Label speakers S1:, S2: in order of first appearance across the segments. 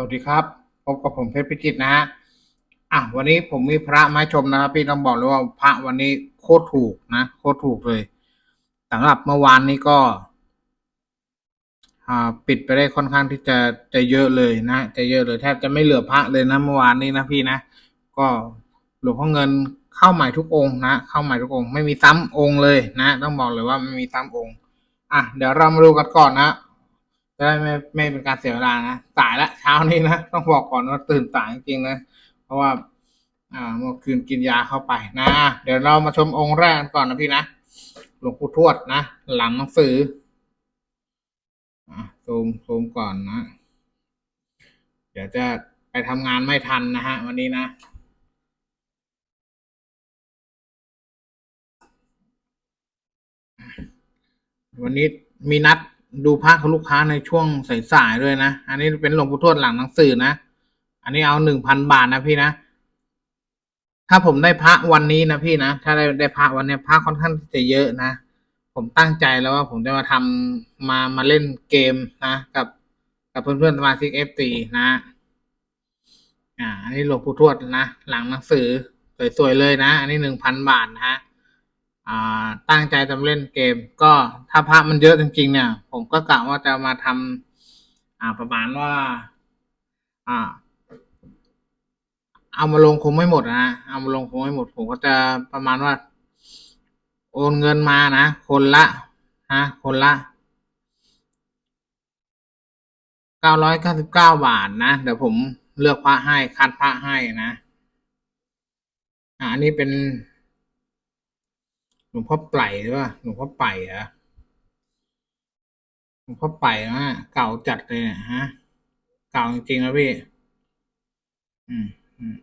S1: สวัสดีครับ พบกับผมเพชรพิจิตนะฮะ อะ วันนี้ผมมีพระมาชมนะครับ พี่ต้องบอกเลยว่าพระวันนี้โคตรถูกนะ โคตรถูกเลยสำหรับเมื่อวานนี้ก็อ่าปิดไปได้ค่อนข้างที่จะจะเยอะเลยนะ จะเยอะเลยแทบจะไม่เหลือพระเลยนะเมื่อวานนี้นะพี่นะ ก็หลวงพ่อเงินเข้าใหม่ทุกองนะ เข้าใหม่ทุกอง ไม่มีซ้ำองค์เลยนะ ต้องบอกเลยว่าไม่มีซ้ำองค์อะ เดี๋ยวเรามาดูกันก่อนนะ จะได้ไม่ไม่เป็นการเสียเวลานะสายละเช้านี้นะต้องบอกก่อนว่าตื่นสายจริงๆนะเพราะว่า อ่าเมื่อคืนกินยาเข้าไปนะ เดี๋ยวเรามาชมองค์แรกกันก่อนนะพี่นะหลวงปู่ทวดนะหลังหนังสืออะซูมซูมก่อนนะเดี๋ยวจะไปทำงานไม่ทันนะฮะ วันนี้นะวันนี้มีนัด ดูพระกับลูกค้าในช่วงสายๆด้วยนะ อันนี้เป็นหลวงปู่ทวดหลังหนังสือนะ อันนี้เอาหนึ่งพันบาทนะพี่นะ ถ้าผมได้พระวันนี้นะพี่นะ ถ้าได้ได้พระวันนี้พระค่อนข้างจะเยอะนะ ผมตั้งใจแล้วว่าผมจะมาทำมามาเล่นเกมนะ กับ กับเพื่อนๆสมาชิกเอฟตีนะ อ่า อันนี้หลวงปู่ทวดนะ หลังหนังสือสวยๆเลยนะ อันนี้หนึ่งพันบาทนะฮะ ตั้งใจจะเล่นเกม ก็ถ้าพระมันเยอะจริงๆ เนี่ย ผมก็กะว่าจะมาทำประมาณว่าอเอามาลงคงไม่หมดนะเอามาลงคงไม่หมด ผมก็จะประมาณว่า โอนเงินมานะ คนละฮะคนละเก้าร้อยเก้าสิบเก้าบาทนะ เดี๋ยวผมเลือกพระให้คัดพระให้นะ อ่าอันนี้เป็น วงพ่อไป่หรือว่าหลวงพ่อไป่เหรอหลวงพ่อไป่นะเก่าจัดเลยเนี่ยฮะ เก่าจริงๆนะพี่ อืมอืม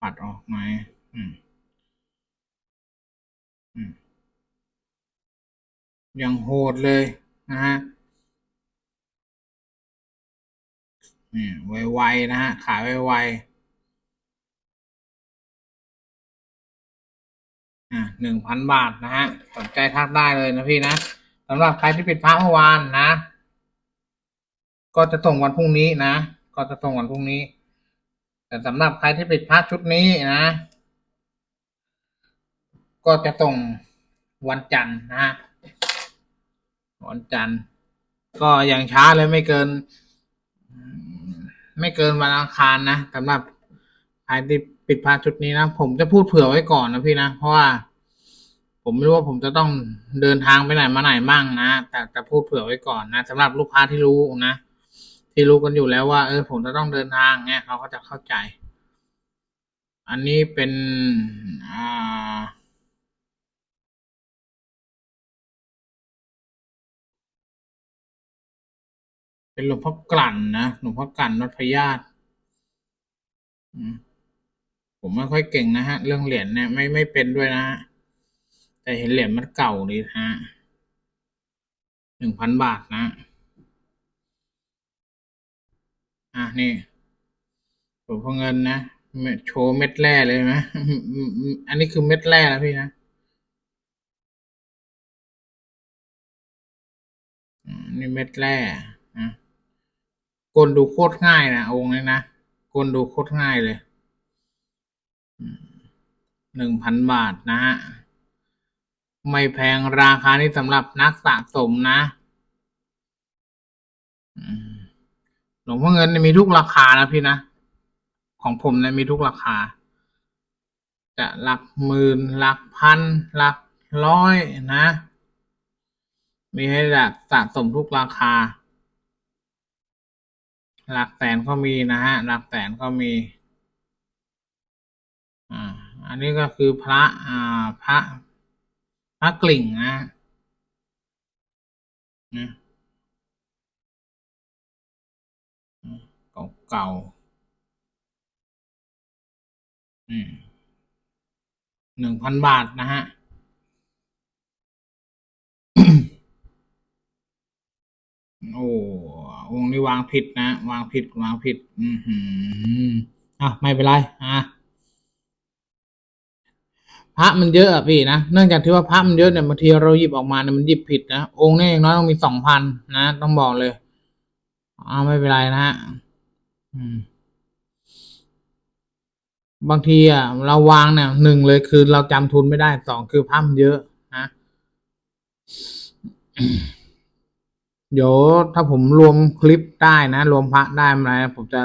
S1: ปัดออกไหมอืม อืมยังโหดเลยนะฮะนี่ไวๆนะฮะ ขายไวๆ อ่าหนึ่งพันบาทนะฮะสนใจทักได้เลยนะพี่นะสำหรับใครที่ปิดพระเมื่อวานนะ ก็จะส่งวันพรุ่งนี้นะ ก็จะส่งวันพรุ่งนี้ แต่สำหรับใครที่ปิดพระชุดนี้นะ ก็จะส่งวันจันทร์นะฮะวันจันทร์ก็อย่างช้าเลยไม่เกิน ไม่เกินวันอังคารนะสำหรับใครที่ ปิดพาชุดนี้นะ ผมจะพูดเผื่อไว้ก่อนนะพี่นะ เพราะว่า ผมไม่รู้ว่าผมจะต้องเดินทางไปไหนมาไหนบ้างนะ แต่แต่พูดเผื่อไว้ก่อนนะสำหรับลูกค้าที่รู้นะ ที่รู้กันอยู่แล้วว่า เออ ผมจะต้องเดินทางเนี่ยเขาก็จะเข้าใจ อันนี้เป็นอ่าเป็นหลวงพ่อกลั่นนะหลวงพ่อกลั่นวัดพญาตอืม ผมไม่ค่อยเก่งนะฮะ เรื่องเหรียญเนี่ยไม่ไม่เป็นด้วยนะฮะ แต่เห็นเหรียญมันเก่าดีฮะหนึ่งพันบาทนะ อะนี่หลวงพ่อเงินนะโชว์เม็ดแร่เลยไหมอันนี้คือเม็ดแร่นะพี่นะอืมนี่เม็ดแร่นะกลดูโคตรง่ายนะองค์นี้นะกลดูโคตรง่ายเลย หนึ่งพันบาทนะฮะ ไม่แพงราคานี้สำหรับนักสะสมนะหลวงพ่อเงินมีทุกราคานะพี่นะ ของผมเนี่ยมีทุกราคา จะหลักหมื่นหลักพันหลักร้อยนะ มีให้แบบสะสมทุกราคา หลักแสนก็มีนะฮะ หลักแสนก็มี อันนี้ก็คือพระอ่าพระพระกลิ่งนะนะเก่าเก่าอืมหนึ่งพันบาทนะฮะโอ้องค์นี้วางผิดนะ วางผิดวางผิด อือหืออะไม่เป็นไร อะ ระมันเยอะอะพี่นะ เนื่องจากที่ว่าพระมันเยอะเนี่ยบางทีเราหยิบออกมาเนี่ยมันหยิบผิดนะองค์นี้อย่างน้อยต้องมีสองพันนะต้องบอกเลยอ่าไม่เป็นไรนะฮะบางทีอะเราวางเนี่ยหนึ่งเลยคือเราจำทุนไม่ได้สองคือพัมเยอะนะเดี๋ยวถ้าผมรวมคลิปได้นะรวมพระได้อะไรผมจะ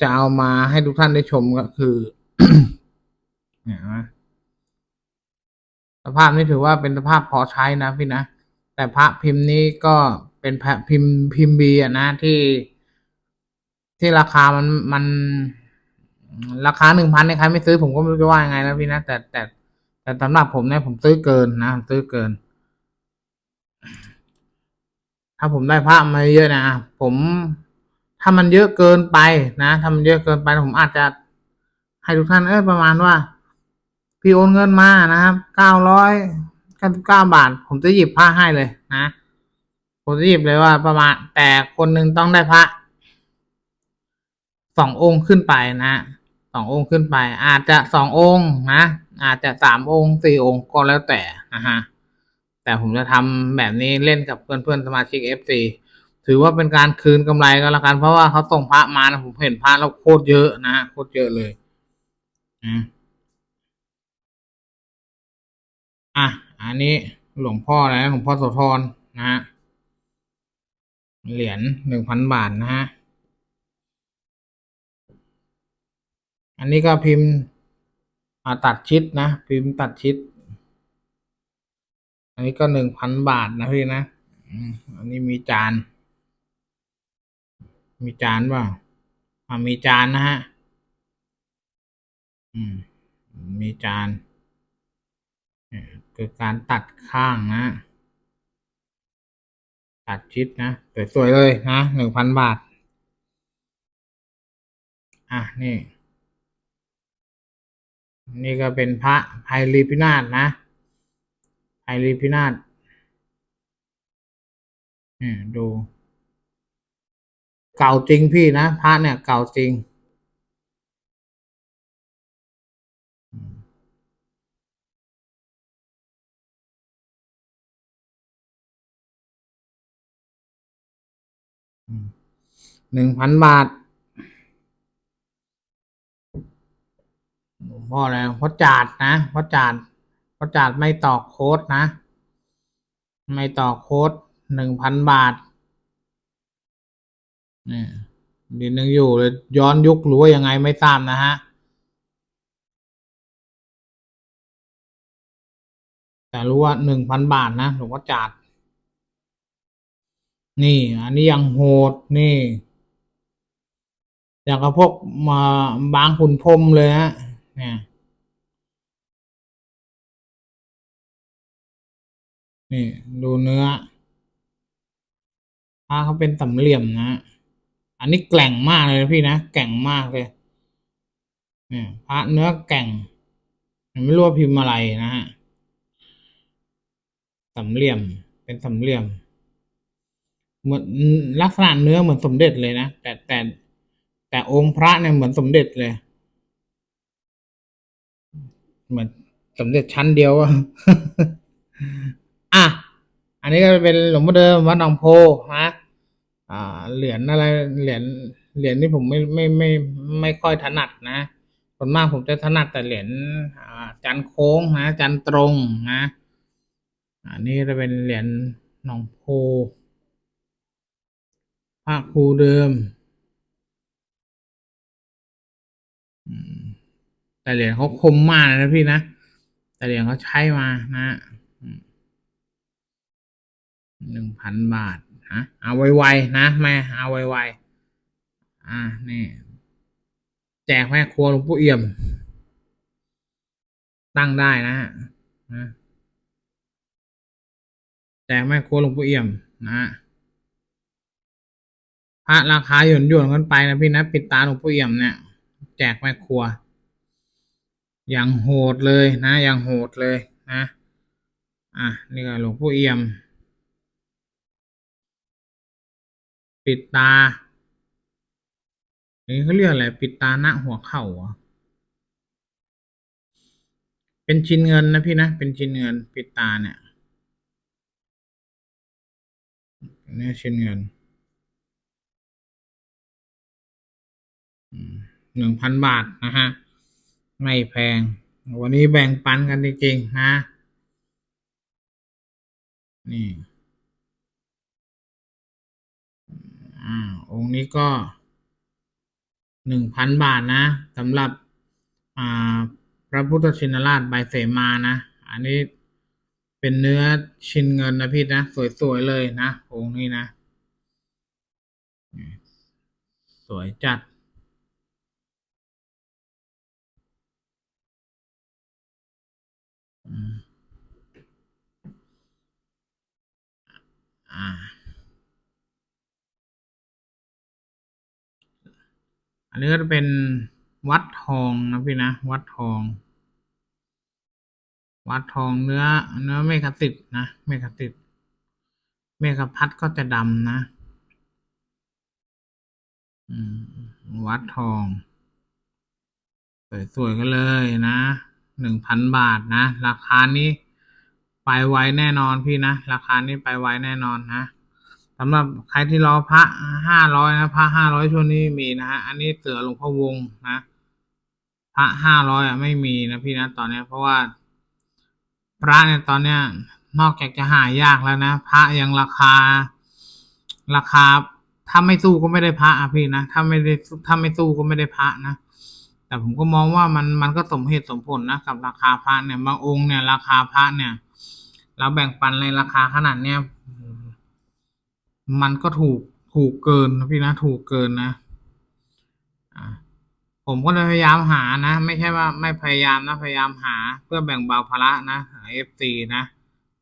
S1: จะเอามาให้ทุกท่านได้ชมก็คือเนี่ยนะ ภาพนี้ถือว่าเป็นสภาพพอใช้นะพี่นะ แต่พระพิมพ์นี้ก็เป็นพระพิมพ์พิมพ์บีอะนะที่ ที่ราคามันมันราคาหนึ่งพันในใครไม่ซื้อผมก็ไม่รู้จะว่ายังไงแล้วพี่นะแต่แต่แต่สำหรับผมเนี่ยผมซื้อเกินนะซื้อเกิน ถ้าผมได้พระมาเยอะนะผม ถ้ามันเยอะเกินไปนะถ้ามันเยอะเกินไปผมอาจจะให้ทุกท่านเออประมาณว่า พี่โอนเงินมานะครับเก้าร้อยเก้าสิบเก้าบาท ผมจะหยิบพระให้เลยนะ ผมจะหยิบเลยว่าประมาณแต่คนหนึ่งต้องได้พระสององค์ขึ้นไปนะสององค์ขึ้นไป อาจจะสององค์นะ อาจจะสามองค์สี่องค์ก็แล้วแต่นะฮะแต่ผมจะทำแบบนี้เล่นกับเพื่อนๆสมาชิก FC ถือว่าเป็นการคืนกำไรก็แล้วกัน เพราะว่าเขาส่งพระมานะผมเห็นพระแล้วโคตรเยอะนะฮะโคตรเยอะเลย อืม อะ อันนี้หลวงพ่ออะไรนะหลวงพ่อโสธรนะฮะ เหรียญหนึ่งพันบาทนะฮะ อันนี้ก็พิมพ์อ่าตัดชิดนะ พิมพ์ตัดชิด อันนี้ก็หนึ่งพันบาทนะพี่นะ อันนี้มีจาน มีจานเปล่าอ่ามีจานนะฮะ อืม มีจาน คือการตัดข้างนะ ตัดชิดนะ สวย ๆ เลยนะหนึ่งพันบาท อะ นี่ นี่ก็เป็นพระไพรีพินาศนะไพรีพินาศนี่ดู เก่าจริงพี่นะ พระเนี่ย เก่าจริง หนึ่งพันบาทหลวงพ่ออะไรพ่อจาดนะพ่อจาดพ่อจาดไม่ต่อโค้ดนะ ไม่ต่อโค้ดหนึ่งพันบาทนี่ดินยังอยู่เลยย้อนยุคหรือว่ายังไงไม่ทราบนะฮะ แต่รู้ว่าหนึ่งพันบาทนะหลวงพ่อจาด นี่ อันนี้ยังโหดนี่ อย่างกับพวกมาบางขุนพรมเลยฮะเนี่ยนี่ ดูเนื้อผ้าเขาเป็นสามเหลี่ยมนะ อันนี้แกร่งมากเลยพี่นะ แกร่งมากเลยเนี่ยพระเนื้อแกร่ง ไม่รู้ว่าพิมพ์อะไรนะฮะสามเหลี่ยม เป็นสามเหลี่ยม เหมือนลักษณะเนื้อเหมือนสมเด็จเลยนะ แต่แต่แต่องค์พระเนี่ยเหมือนสมเด็จเลย เหมือนสมเด็จชั้นเดียวอะอะ อันนี้ก็เป็นหลวงพ่อเดิมวัดหนองโพนะอ่า เหรียญอะไร เหรียญ เหรียญที่ผมไม่ไม่ไม่ไม่ค่อยถนัดนะส่วนมากผมจะถนัดแต่เหรียญจันโค้งนะ จันตรงนะ อันนี้จะเป็นเหรียญหนองโพ ระครูเดิม แต่เหรียญเขาคมมากนะพี่นะ แต่เหรียญเขาใช้มานะหนึ่งพันบาทฮะเอาไวๆนะแม่เอาไวๆอ่านี่แจกแม่ครัวหลวงปู่เอี่ยม ตั้งได้นะฮะนะแจกแม่ครัวหลวงปู่เอี่ยมนะฮะ ระราคาหย่นหย่นกันไปนะพี่นะปิดตาหลวงปู่เอี่ยมเนี่ย แจกแม่ครัว อย่างโหดเลยนะอย่างโหดเลยนะอะนี่ก็หลวงปู่เอี่ยม ปิดตานี่เขาเรียกอะไรปิดตาหน้าหัวเข่าเป็นชิ้นเงินนะพี่นะเป็นชิ้นเงิน ปิดตาเนี่ยนี่ชิ้นเงิน หนึ่งพันบาทนะฮะ ไม่แพง วันนี้แบ่งปันกันจริงๆนะ นี่อ่าองค์นี้ก็หนึ่งพันบาทนะสำหรับอ่าพระพุทธชินราชใบเสมานะ อันนี้เป็นเนื้อชินเงินนะพี่นะ สวย ๆ เลยนะองค์นี้นะ สวยจัด อันนี้ก็จะเป็นวัดทองนะพี่นะ วัดทอง วัดทองเนื้อ เนื้อเมฆสิทธิ์นะเมฆสิทธิ์เมฆพัดก็จะดำนะวัดทองสวยๆกันเลยนะ หนึ่งพันบาทนะ ราคานี้ไปไวแน่นอนพี่นะ ราคานี้ไปไวแน่นอนนะสำหรับใครที่รอพระห้าร้อยนะพระห้าร้อยช่วงนี้มีนะฮะอันนี้เสือหลวงพ่อวงนะพระห้าร้อยอะไม่มีนะพี่นะตอนเนี้ยเพราะว่า พระเนี่ยตอนเนี้ยนอกจากจะหายากแล้วนะพระยังราคา ราคาถ้าไม่สู้ก็ไม่ได้พระอะพี่นะถ้าไม่ได้ถ้าไม่สู้ก็ไม่ได้พระนะ แต่ผมก็มองว่ามันมันก็สมเหตุสมผลนะกับราคาพระเนี่ยบางองค์เนี่ยราคาพระเนี่ยเราแบ่งปันในราคาขนาดเนี้ยมันก็ถูกถูกเกินนะพี่นะถูกเกินนะผมก็เลยพยายามหานะ ไม่ใช่ว่าไม่พยายามนะพยายามหา เพื่อแบ่งเบาภาระนะเอฟซีนะ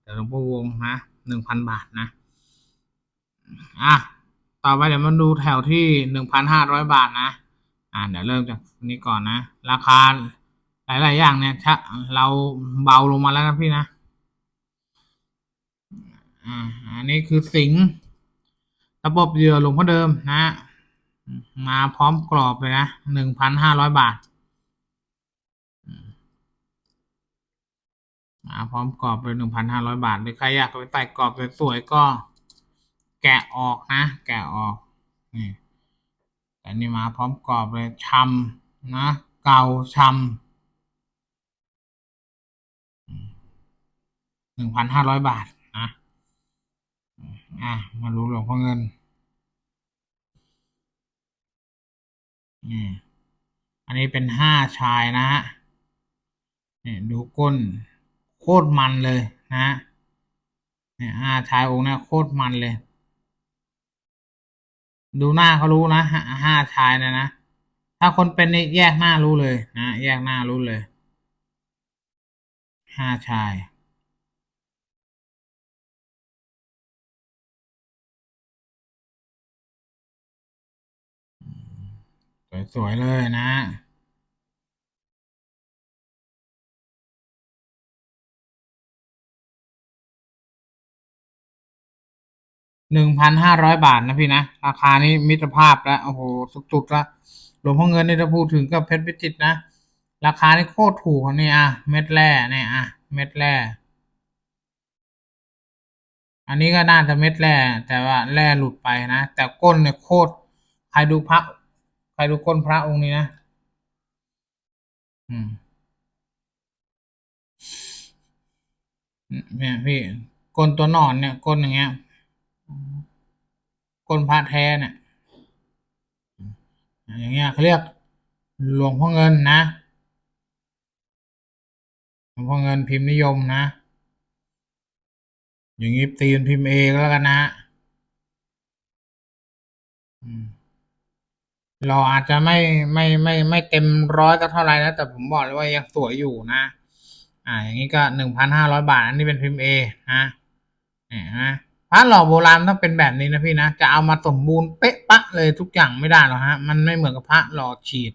S1: แต่หลวงพ่อวงนะหนึ่งพันบาทนะอะต่อไปเดี๋ยวมาดูแถวที่หนึ่งพันห้าร้อยบาทนะ อ่าเดี๋ยวเริ่มจากนี้ก่อนนะ ราคาหลาย ๆ อย่างเนี่ยถ้าเราเบาลงมาแล้วนะพี่นะอ่าอันนี้คือสิงระบบเหยื่อหลวงพ่อเดิมนะมาพร้อมกรอบเลยนะหนึ่งพันห้าร้อยบาทมาพร้อมกรอบเลยหนึ่งพันห้าร้อยบาทหรือใครอยากไปใส่กรอบสวยๆก็ แกะออกนะ แกะออกนี่ แต่นี่มาพร้อมกรอบเลยชำนะ เก่าชำหนึ่งพันห้าร้อยบาทนะอะมาดูหลวงพ่อเงินนี่อันนี้เป็นห้าชายนะฮะนี่ดูก้นโคตรมันเลยนะเนี่ยห้าชายองค์นี้โคตรมันเลย ดูหน้าเขารู้นะห้าชายเนะนะ ถ้าคนเป็นนี่แยกหน้ารู้เลยนะแยกหน้ารู้เลยห้าชายสวยๆเลยนะ หนึ่งพันห้าร้อยบาทนะพี่นะ ราคานี้มิตรภาพแล้วโอ้โหสุดๆละหลวงพ่อเงินนี่ถ้าพูดถึงกับเพชรพิจิตนะ ราคานี่โคตรถูกนี่อะ เม็ดแร่เนี่ยอะ เม็ดแร่อันนี้ก็น่าจะเม็ดแร่แต่ว่าแร่หลุดไปนะ แต่ก้นเนี่ยโคตรใครดูพระใครดูก้นพระองค์นี้นะ อืมเนี่ยพี่ก้นตัวหนอนเนี่ยก้นอย่างเงี้ย ก้นพระแท้เนี่ยอย่างเงี้ยเขาเรียกหลวงพ่อเงินนะหลวงพ่อเงินพิมพ์นิยมนะ อย่างนี้ตีนพิมพ์เอก็แล้วกันนะเราอาจจะไม่ไม่ไม่ไม่เต็มร้อยก็เท่าไหร่นะแต่ผมบอกเลยว่ายังสวยอยู่นะ อ่า อย่างนี้ก็หนึ่งพันห้าร้อยบาท อันนี้เป็นพิมพ์เอนะเนี่ยนะ พระหล่อโบราณต้องเป็นแบบนี้นะพี่นะ จะเอามาสมบูรณ์เป๊ะปะเลยทุกอย่างไม่ได้หรอกฮะ มันไม่เหมือนกับพระหล่อฉีด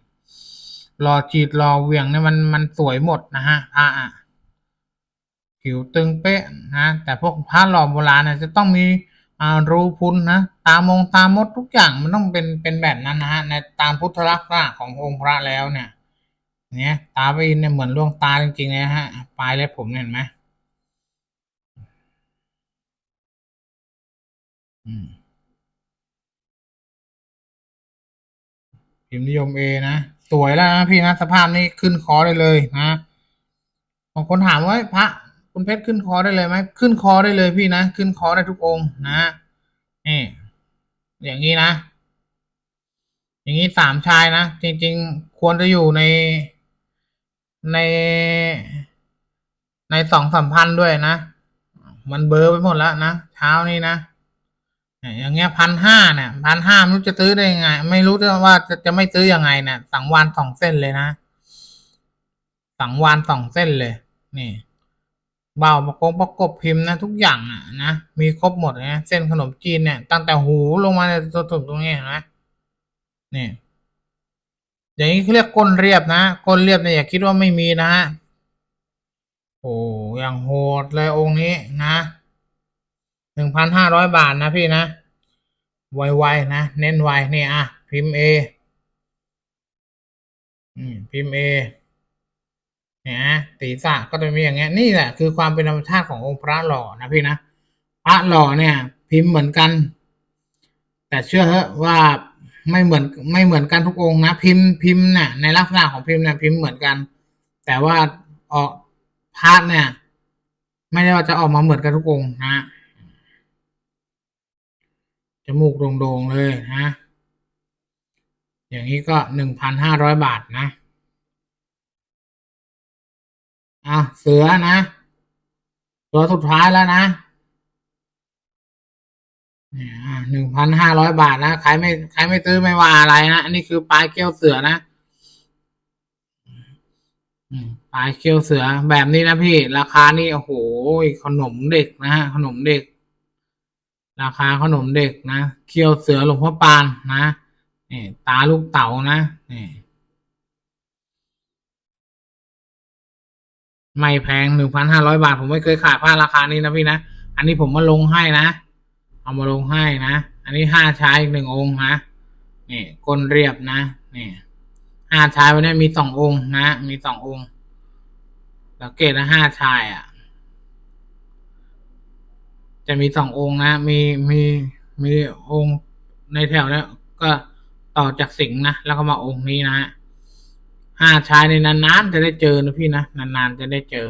S1: หล่อฉีดหล่อเวียงเนี่ยมันมันสวยหมดนะฮะพระอะผิวตึงเป๊ะนะแต่พวกพระหล่อโบราณเนี่ยจะต้องมีอ่ารูพุนนะตามงตามดทุกอย่างมันต้องเป็นเป็นแบบนั้นนะฮะในตามพุทธลักษณะขององค์พระแล้วเนี่ย เนี่ยตาไปอินเนี่ยเหมือนดวงตาจริงๆเลยฮะปลายเล็บผมเห็นไหมอืม พิมพ์นิยมเอนะ สวยแล้วนะพี่นะ สภาพนี้ขึ้นคอได้เลยนะบางคนถามว่าพระคุณเพชรขึ้นคอได้เลยไหมขึ้นคอได้เลยพี่นะ ขึ้นคอได้ทุกองนะนี่อย่างนี้นะ อย่างนี้สามชายนะ จริง ๆ ควรจะอยู่ในใน ในสองสามพันด้วยนะ มันเบอร์ไปหมดแล้วนะเช้านี้นะ อย่างเงี้ยพันห้าเนี่ยพันห้าไม่รู้จะซื้อได้ยังไง ไม่รู้ว่าจะจะไม่ซื้อยังไงเนี่ยสังวานสองเส้นเลยนะสังวานสองเส้นเลย นี่เบาประกบประกบพิมพ์นะทุกอย่างอะนะมีครบหมดนะเส้นขนมจีนเนี่ย ตั้งแต่หูลงมาในตัวถุงตรงนี้เห็นะนี่อย่างนี้เขาเรียกก้นเรียบนะก้นเรียบเนี่ยอย่าคิดว่าไม่มีนะฮะโอ้ยังโหดเลยองค์นี้นะ หนึ่งพันห้าร้อยบาทนะพี่นะไวๆนะ เน้นไวนี่อะ พิมพ์เออืมพิมพ์เอเนี่ยนะศีรษะก็จะมีอย่างเงี้ยนี่แหละคือความเป็นธรรมชาติขององค์พระหล่อนะพี่นะพระหล่อเนี่ย พิมพ์เหมือนกัน แต่เชื่อเถอะว่าไม่เหมือนไม่เหมือนกันทุกองค์นะพิมพ์พิมพ์เนี่ยในลักษณะของพิมพ์เนี่ยพิมพ์เหมือนกัน แต่ว่าออกพาร์ทเนี่ย ไม่ได้ว่าจะออกมาเหมือนกันทุกองค์นะ จมูกโด่งๆเลยนะ อย่างนี้ก็หนึ่งพันห้าร้อยบาทนะอะเสือนะ ตัวสุดท้ายแล้วนะหนึ่งพันห้าร้อยบาทนะใครไม่ใครไม่ซื้อไม่ว่าอะไรนะ อันนี้คือปลายเกี้ยวเสือนะปลายเกี้ยวเสือแบบนี้นะพี่ ราคานี่โอ้โหขนมเด็กนะฮะขนมเด็ก ราคาขนมเด็กนะ เคี้ยวเสือหลวงพ่อปานนะนี่ตาลูกเต๋านะนี่ไม่แพงหนึ่งพันห้าร้อยบาท ผมไม่เคยขายผ้าราคานี้นะพี่นะ อันนี้ผมมาลงให้นะ เอามาลงให้นะ อันนี้ห้าชายอีกหนึ่งองค์นะนี่ก้นเรียบนะนี่ห้าชายวันนี้มีสององค์นะ มีสององค์สังเกตนะห้าชายอะ จะมีสององค์นะ มีมีมีองค์ในแถวเนี้ยก็ต่อจากสิงห์นะแล้วก็มาองค์นี้นะห้าชายในนานๆจะได้เจอนะพี่นะนานๆจะได้เจอ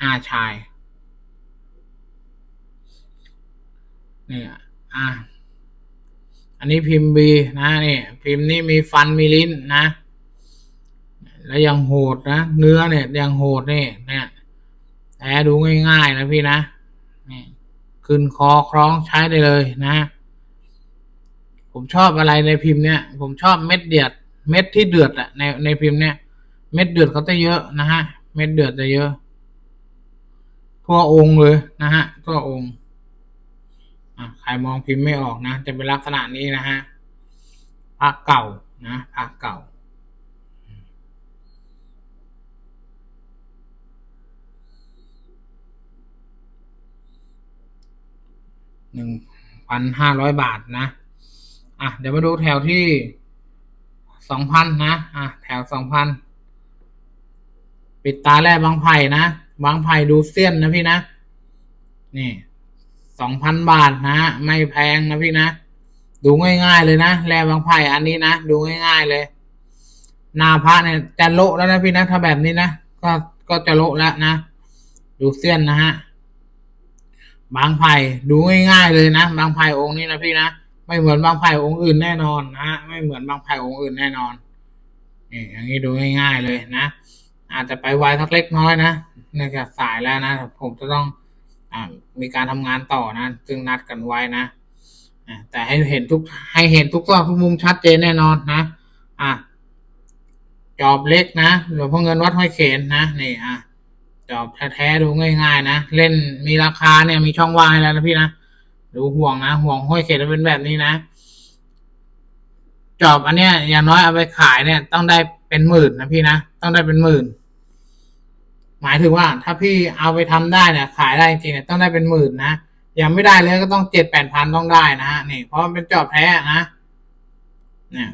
S1: ห้าชายนี่อะอันนี้พิมพ์บีนะนี่พิมพ์นี้มีฟันมีลิ้นนะ แล้วยังโหดนะ เนื้อเนี่ยยังโหดนี่เนี่ยแอบดูง่ายๆนะพี่นะนี่ขึ้นคอคล้องใช้ได้เลยนะ ผมชอบอะไรในพิมพ์เนี่ย ผมชอบเม็ดเดือด เม็ดที่เดือดอะในในพิมพ์เนี่ย เม็ดเดือดเขาจะเยอะนะฮะ เม็ดเดือดจะเยอะทั่วองค์เลยนะฮะทั่วองค์อะใครมองพิมพ์ไม่ออกนะ จะเป็นลักษณะนี้นะฮะพระเก่านะพระเก่า หนึ่งพันห้าร้อยบาทนะ อะ เดี๋ยวมาดูแถวที่สองพันนะ อะ แถวสองพัน ปิดตาแรกบางไผ่นะ บางไผ่ดูเสี้ยนนะพี่นะ นี่สองพันบาทนะ ไม่แพงนะพี่นะ ดูง่ายๆเลยนะ แรบางไผ่อันนี้นะ ดูง่ายๆเลย นาพระเนี่ยจะโละแล้วนะพี่นะ ถ้าแบบนี้นะ ก็ ก็จะโละแล้วนะ ดูเสี้ยนนะฮะ บางไผ่ดูง่าย ๆ เลยนะ บางไผ่องค์นี้นะพี่นะไม่เหมือนบางไผ่องค์อื่นแน่นอนนะไม่เหมือนบางไผ่องค์อื่นแน่นอนนี่อย่างนี้ดูง่ายๆเลยนะ อาจจะไปไวสักเล็กน้อยนะเนื่องจากสายแล้วนะ ผมจะต้องอมีการทำงานต่อนะซึ่งนัดกันไว้นะแต่ให้เห็นทุกให้เห็นทุกตัวทุกมุมชัดเจนแน่นอนนะ อะจอบเล็กนะหลวงพ่อเงินวัดห้อยเขนนะนี่อะ จอบแท้ๆดูง่ายๆ นะ เล่นมีราคาเนี่ยมีช่องว่างให้แล้วนะพี่นะดูห่วงนะห่วงห้อยเขตเป็นแบบนี้นะ จอบอันเนี้ยอย่างน้อยเอาไปขายเนี่ย ต้องได้เป็นหมื่นนะพี่นะต้องได้เป็นหมื่น หมายถึงว่า ถ้าพี่เอาไปทำได้เนี่ย ขายได้จริงเนี่ยต้องได้เป็นหมื่นนะยังไม่ได้เลยก็ต้องเจ็ดแปดพันต้องได้นะฮะนี่เพราะมันเป็นจอบแท้นะเนี่ย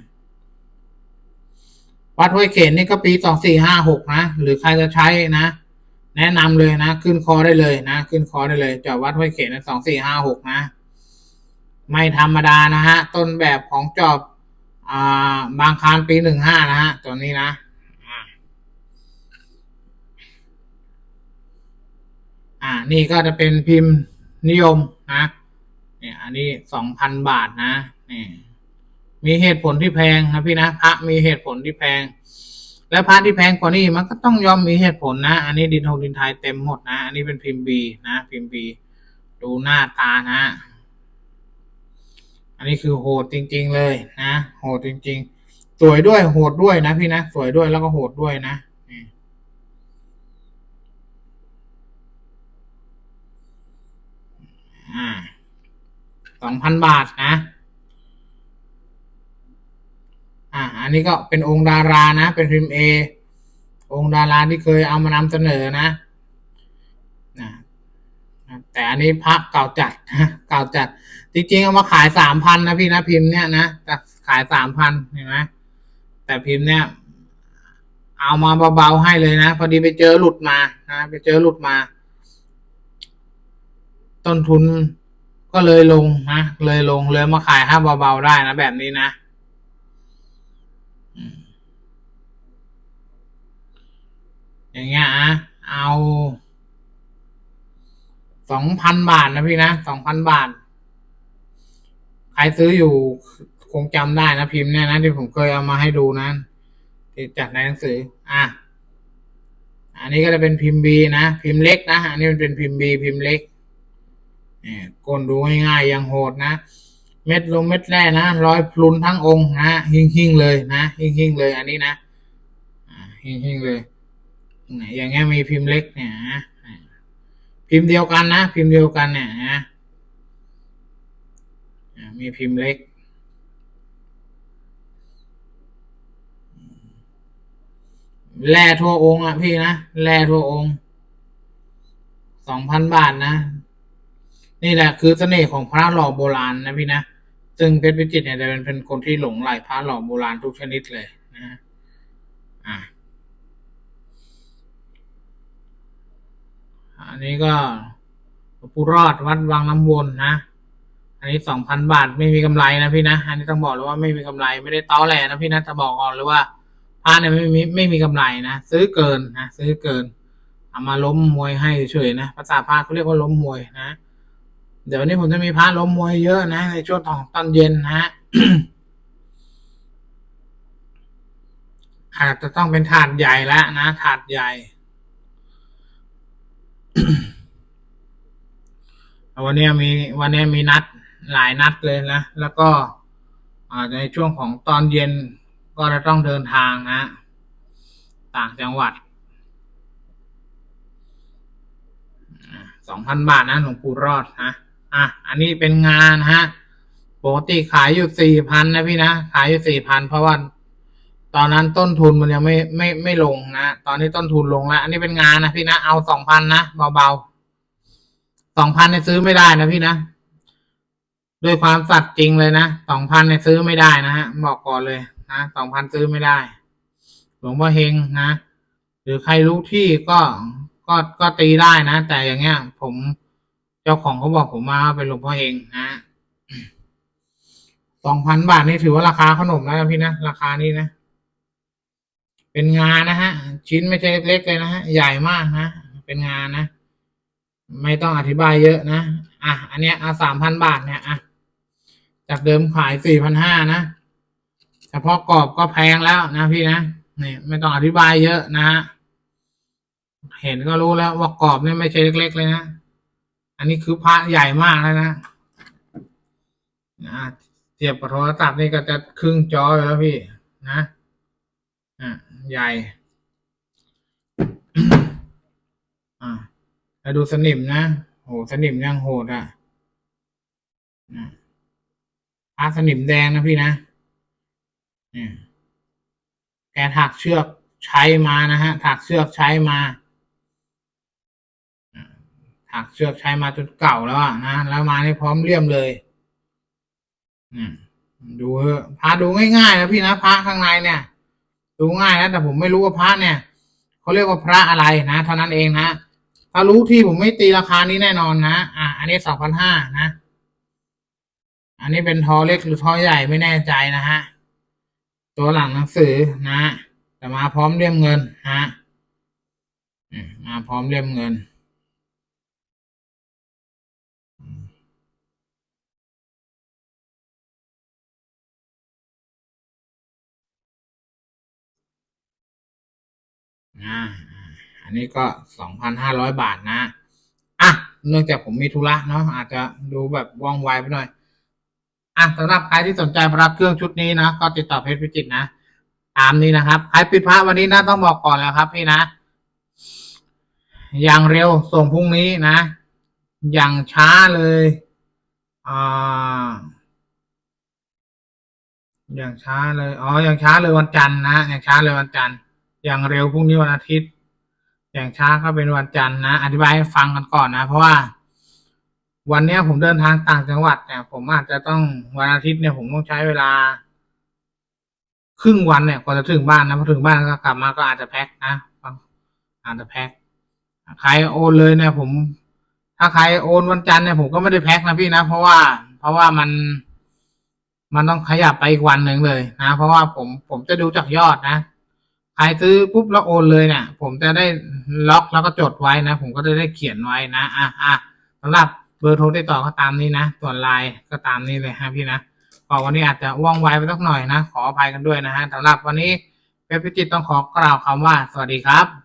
S1: วัดห้วยเข็นนี่ก็ปีสองสี่ห้าหกนะ หรือใครจะใช้นะ แนะนำเลยนะ ขึ้นคอได้เลยนะ ขึ้นคอได้เลยจอดวัดห้วยเขตนสองสี่ห้าหกนะ ไม่ธรรมดานะฮะ ต้นแบบของจอบอ่าบางคารปีหนึ่งห้านะฮะ ตัวนี้นะอ่าอ่า นี่ก็จะเป็นพิมพ์นิยมนะ เนี่ย อันนี้สองพันบาทนะนี่มีเหตุผลที่แพงนะพี่นะพระมีเหตุผลที่แพง และพระที่แพงกว่านี้มันก็ต้องยอมมีเหตุผลนะ อันนี้ดินทงดินไทยเต็มหมดนะ อันนี้เป็นพิมพ์บีนะ พิมพ์บีดูหน้าตานะ อันนี้คือโหดจริง ๆ เลยนะ โหดจริง ๆ สวยด้วยโหดด้วยนะพี่นะ สวยด้วยแล้วก็โหดด้วยนะอ่าสองพันบาทนะ อันนี้ก็เป็นองค์ดารานะ เป็นพิมพ์เอองค์ดาราที่เคยเอามานำเสนอนะนะแต่อันนี้พระเก่าจัดนะเก่าจัด จริงๆเอามาขายสามพันนะพี่นะพิมพ์เนี้ยนะแต่ขายสามพันเห็นไหมแต่พิมพ์เนี้ยเอามาเบาๆให้เลยนะพอดีไปเจอหลุดมานะไปเจอหลุดมา ต้นทุนก็เลยลงนะเลยลงเลยมาขายห้าเบาๆได้นะแบบนี้นะ อย่างเงี้ยอะเอาสองพันบาทนะพี่นะสองพันบาท ใครซื้ออยู่คงจำได้นะพิมพ์เนี่ยนะที่ผมเคยเอามาให้ดูนะที่จัดในหนังสือ อะ อันนี้ก็จะเป็นพิมพ์บีนะ พิมพ์เล็กนะ อันนี้มันเป็นพิมพ์บีพิมพ์เล็กเนี่ยกลดูง่ายๆยังโหดนะ เม็ดลงเม็ดแร่นะร้อยพลุนทั้งองค์นะหิ่งหิ่งเลยนะหิ่งหิ่งเลย อันนี้นะอ่าหิ่งหิ่งเลยอย่างเงี้ยมีพิมพ์เล็กเนี่ยนะพิมพ์เดียวกันนะ พิมพ์เดียวกันเนี่ยนะมีพิมพ์เล็กแร่ทั่วองค์อะพี่นะแร่ทั่วองค์สองพันบาทนะ นี่แหละคือเสน่ห์ของพระหล่อโบราณนะพี่นะ ซึ่งเพชรพิจิตรเนี่ยจะเป็นเป็นคนที่หลงไหลพระหล่อโบราณทุกชนิดเลยนะอะอันนี้ก็ปูรอดวัดวังน้ำวนนะ อันนี้สองพันบาทไม่มีกำไรนะพี่นะ อันนี้ต้องบอกเลยว่าไม่มีกำไรไม่ได้ต้อแหลนะพี่นะจะบอกก่อนเลยว่าพระเนี่ยไม่มีไม่มีกำไรนะซื้อเกินนะซื้อเกินเอามาล้มมวยให้เฉยๆนะภาษาพระเขาเรียกว่าล้มมวยนะ เดี๋ยวนี้ผมจะมีพระล้มมวยเยอะนะ ในช่วงของตอนเย็นนะฮะอาจจะต้องเป็นถาดใหญ่แล้วนะถาดใหญ่วันนี้มีวันนี้มีนัดหลายนัดเลยนะ แล้วก็ในช่วงของตอนเย็นก็จะต้องเดินทางนะ ต่างจังหวัดสองพันบาทนะหลวงปู่รอดนะ อะ อันนี้เป็นงานนะฮะปกติขายอยู่สี่พันนะพี่นะ ขายอยู่สี่พันเพราะว่าตอนนั้นต้นทุนมันยังไม่ไม่ไม่ลงนะ ตอนนี้ต้นทุนลงแล้ว อันนี้เป็นงานนะพี่นะ เอาสองพันนะเบาๆสองพันเนี่ยซื้อไม่ได้นะพี่นะ ด้วยความสัตย์จริงเลยนะสองพันเนี่ยซื้อไม่ได้นะฮะบอกก่อนเลยนะสองพันซื้อไม่ได้ หลวงพ่อเฮงนะ หรือใครรู้ที่ก็ก็ก็ตีได้นะ แต่อย่างเงี้ย ผม เจ้าของเขาบอกผมมาเป็นหลวงพ่อเฮงนะสองพันบาทนี่ถือว่าราคาขนมแล้วพี่นะราคานี้นะเป็นงานนะฮะ ชิ้นไม่ใช่เล็กๆเลยนะฮะใหญ่มากนะเป็นงานนะไม่ต้องอธิบายเยอะนะอะอันเนี้ยอะสามพันบาทเนี่ยอะจากเดิมขายสี่พันห้านะเฉพาะกรอบก็แพงแล้วนะพี่นะนี่ไม่ต้องอธิบายเยอะนะฮะเห็นก็รู้แล้วว่ากรอบเนี่ยไม่ใช่เล็ก ๆ เลยนะ นนี้คือพระใหญ่มากแล้วนะนะเทียบกับโทรศัพท์นี่ก็จะครึ่งจอแล้วพี่ นะอะใหญ่อ่าแล้วดูสนิมนะโหสนิมยังโหดอะนะพระสนิมแดงนะพี่นะเนี่ยแกถักเชือกใช้มานะฮะถักเชือกใช้มา ถักเชือกใช้มาจนเก่าแล้วอะนะแล้วมานี่พร้อมเลี่ยมเลยอืมดูเถอพระดูง่ายๆนะพี่นะพระข้างในเนี่ย ดูง่ายนะแต่ผมไม่รู้ว่าพระเนี่ยเขาเรียกว่าพระอะไรนะเท่านั้นเองนะถ้ารู้ที่ผมไม่ตีราคานี้แน่นอนนะอะอันนี้สองพันห้านะ อันนี้เป็นทอเล็กหรือทอใหญ่ไม่แน่ใจนะฮะตัวหลังหนังสือนะแต่มาพร้อมเลี่ยมเงินฮะมาพร้อมเลี่ยมเงิน อันนี้ก็สองพันห้าร้อยบาทนะ อะ เนื่องจากผมมีธุระเนาะอาจจะดูแบบว่องไวไปหน่อย อะสำหรับใครที่สนใจพระเครื่องชุดนี้นะก็ติดต่อเพจพิจิตนะ ตามนี้นะครับ ใครปิดพระวันนี้นะต้องบอกก่อนแล้วครับพี่นะ อย่างเร็วส่งพรุ่งนี้นะ อย่างช้าเลยอ่าอย่างช้าเลย อ๋อ อย่างช้าเลยวันจันทร์นะ อย่างช้าเลยวันจันทร์ อย่างเร็วพรุ่งนี้วันอาทิตย์ อย่างช้าก็เป็นวันจันทร์นะ อธิบายให้ฟังกันก่อนนะ เพราะว่า วันนี้ผมเดินทางต่างจังหวัดเนี่ย ผมอาจจะต้องวันอาทิตย์เนี่ยผมต้องใช้เวลา ครึ่งวันเนี่ยกว่าจะถึงบ้านนะพอถึงบ้านก็กลับมาก็อาจจะแพ็คนะอาจจะแพ็คใครโอนเลยเนี่ย ผม ถ้าใครโอนวันจันทร์เนี่ยผมก็ไม่ได้แพ็คนะพี่นะเพราะว่า เพราะว่ามันมันต้องขยับไปอีกวันหนึ่งเลยนะ เพราะว่าผมผมจะดูจากยอดนะ ใครซื้อปุ๊บแล้วโอนเลยเนี่ย ผมจะได้ล็อกแล้วก็จดไว้นะ ผมก็จะได้เขียนไว้นะอะอะสำหรับเบอร์โทรติดต่อก็ตามนี้นะส่วนไลน์ก็ตามนี้เลยฮะพี่นะก็วันนี้อาจจะว่องไวไปสักหน่อยนะ ขออภัยกันด้วยนะฮะสำหรับวันนี้เพชรพิจิตต้องขอกล่าวคำว่า สวัสดีครับ